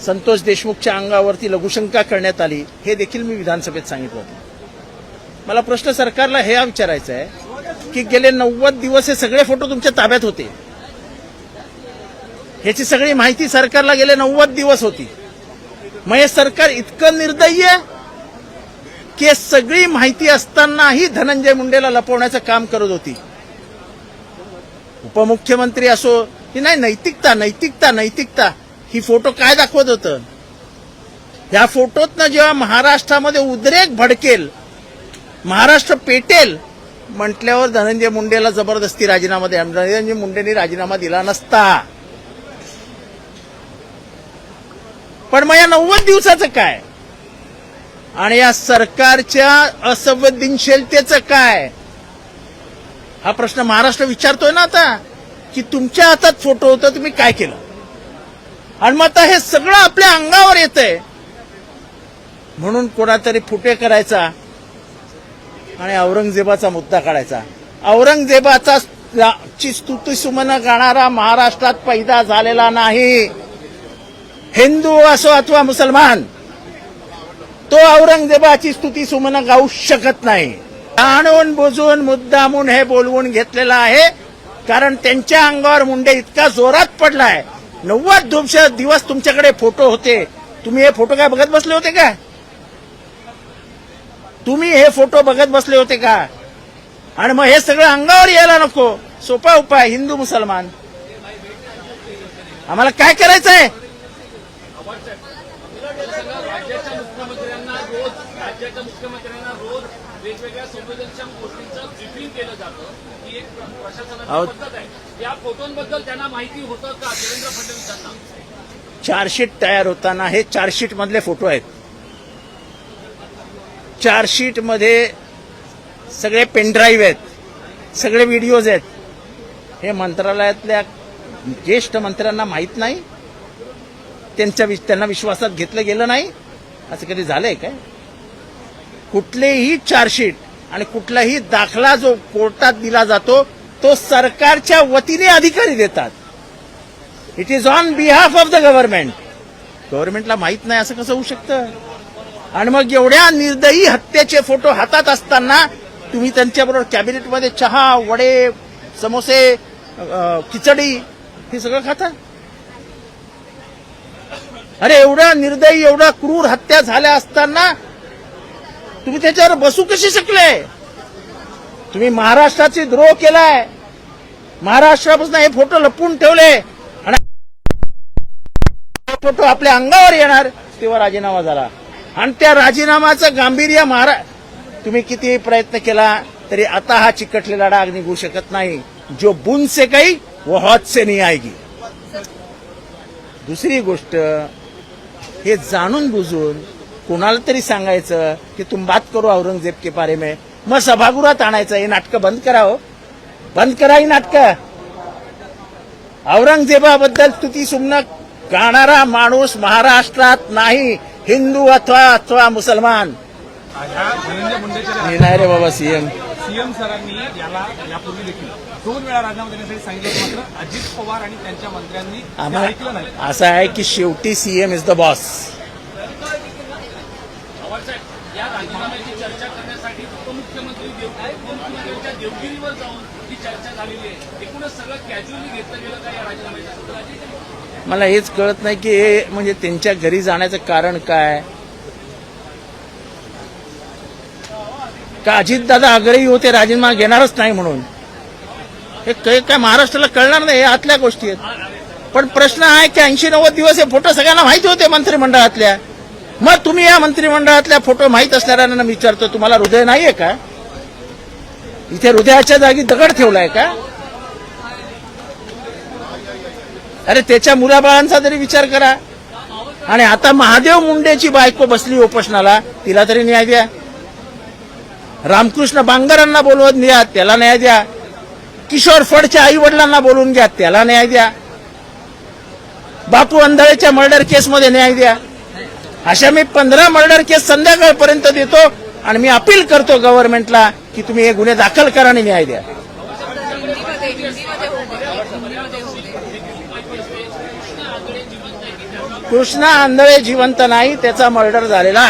संतोष देशमुखच्या अंगावरती लघुशंका करण्यात आली हे देखील मी विधानसभेत सांगितलं होतं. मला प्रश्न सरकारला हे विचारायचं आहे की गेले नव्वद दिवस हे सगळे फोटो तुमच्या ताब्यात होते. ह्याची सगळी माहिती सरकारला गेले नव्वद दिवस होती. मग हे सरकार इतकं निर्दयी आहे की सगळी माहिती असतानाही धनंजय मुंडेला लपवण्याचं काम करत होती. उपमुख्यमंत्री असो की नाही नैतिकता नैतिकता नैतिकता. ही फोटो काय दाखवत होतं? ह्या फोटोतनं जेव्हा महाराष्ट्रामध्ये उद्रेक भडकेल महाराष्ट्र पेटेल म्हटल्यावर धनंजय मुंडेला जबरदस्ती राजीनामा द्या. धनंजय मुंडेंनी राजीनामा दिला नसता. पण मग या नव्वद दिवसाचं काय? आणि या सरकारच्या असंवेदनशीलतेचं काय? हा प्रश्न महाराष्ट्र विचारतोय ना आता की तुमच्या हातात फोटो होता तुम्ही काय केलं? आणि मग आता हे सगळं आपल्या अंगावर येतंय. म्हणून कोणातरी फुटे करायचा आणि औरंगजेबाचा मुद्दा काढायचा. औरंगजेबाचा ची स्तुती सुमन गाणारा महाराष्ट्रात पैदा झालेला नाही. हिंदू असो अथवा मुसलमान तो औरंगजेबाची स्तुती सुमन गाऊ शकत नाही. जाणून बुजून मुद्दामून हे बोलवून घेतलेलं आहे कारण त्यांच्या अंगावर मुंडे इतका जोरात पडलाय. नव्वद दोनशे दिवस तुमच्याकडे फोटो होते. तुम्ही हे फोटो काय बघत बसले होते का? तुम्ही हे फोटो बघत बसले होते का? आणि मग हे सगळं अंगावर यायला नको. सोपा उपाय हिंदू मुसलमान. आम्हाला काय करायचं आहे. मुख्यमंत्र्यांना रोज राज्याच्या मुख्यमंत्र्यांना रोज वेगवेगळ्या संवेदनशील गोष्टींचं ब्रिफिंग केलं जातं. ही एक प्र- प्रशासनाची. पद्धत आहे. या फोटोंबद्दल त्यांना माहिती होतं का देवेंद्र फडणवीसांना? चार्जशीट तयार होताना हे चार्जशीट मधले फोटो आहेत. चार्जशीटमध्ये सगळे पेनड्राईव्ह आहेत. सगळे व्हिडिओज आहेत. हे मंत्रालयातल्या ज्येष्ठ मंत्र्यांना माहीत नाही. त्यांच्या त्यांना विश्वासात घेतलं गेलं नाही. असं कधी झालंय काय? कुठलेही चार्जशीट आणि कुठलाही दाखला जो कोर्टात दिला जातो तो सरकारच्या वतीने अधिकारी देतात. It is on behalf of the government गव्हर्नमेंटला माहीत नाही असं कसं होऊ शकतं? आणि मग एवढ्या निर्दयी हत्येचे फोटो हातात असताना तुम्ही त्यांच्याबरोबर कॅबिनेटमध्ये चहा वडे समोसे खिचडी हे सगळं खाता? अरे एवढ्या निर्दयी एवढ्या क्रूर हत्या झाल्या असताना तुम्ही त्याच्यावर बसू कसे शकले? तुम्ही महाराष्ट्राचे द्रोह केलाय. महाराष्ट्रापासून हे फोटो लपवून ठेवले आणि फोटो आपल्या अंगावर येणार तेव्हा राजीनामा झाला. आणि त्या राजीनामाचं गांभीर्य महारा तुम्ही किती प्रयत्न केला तरी आता हा चिकटलेला डाग निघू शकत नाही. जो बुन से काही व हौद से नाही आएगी. दुसरी गोष्ट हे जाणून बुजून कोणाला तरी सांगायचं की तुम बात करो औरंगजेब के बारे में. मग सभागृहात आणायचं हे नाटकं बंद करा हो बंद करा ही नाटकं. औरंगजेबाबद्दल स्तुती सुमन गाणारा माणूस महाराष्ट्रात नाही हिंदू अथवा अथवा मुसलमान. नाही रे बाबा सीएम सीएम सरांनी याला यापूर्वी देखील दोन वेळा राजीनामा देण्यासाठी सांगितलं मात्र अजित पवार आणि त्यांच्या मंत्र्यांनी ऐकलं नाही. असं आहे की शेवटी सीएम इज द बॉस पवारसाहेब या राजीनाम्याची चर्चा करण्यासाठी उपमुख्यमंत्री देव उपमुख्यमंत्र्यांच्या देवगिरीवर जाऊन ही चर्चा झालेली आहे. एकूणच सगळं कॅज्युअली घेतलं गेलं का या राजीनाम्याच्या संदर्भात? मला हेच कळत नाही की हे म्हणजे त्यांच्या घरी जाण्याचं कारण काय? का अजितदादा आग्रही होते राजीनामा घेणारच नाही म्हणून? हे काय काय महाराष्ट्राला कळणार नाही हे आतल्या गोष्टी आहेत. पण प्रश्न आहे की ऐंशी नव्वद दिवस हे फोटो सगळ्यांना माहिती होते मंत्रिमंडळातल्या. मग तुम्ही या मंत्रिमंडळातल्या फोटो माहीत असणाऱ्यांना विचारतो तुम्हाला हृदय नाहीये का? इथे हृदयाच्या जागी दगड ठेवलाय का? अरे त्याच्या मुलाबाळांचा तरी विचार करा. आणि आता महादेव मुंडेची बायको बसली उपोषणाला तिला तरी न्याय द्या. रामकृष्ण बांगरांना बोलवत द्या त्याला न्याय द्या. किशोर फडच्या आई वडिलांना बोलवून घ्या त्याला न्याय द्या. बापू अंधळेच्या मर्डर केसमध्ये न्याय द्या. अशा मी पंधरा मर्डर केस संध्याकाळपर्यंत देतो आणि मी अपील करतो गव्हर्नमेंटला की तुम्ही हे गुन्हे दाखल करा आणि न्याय द्या. कृष्णा आंधळे जिवंत नाही त्याचा मर्डर झालेला आहे.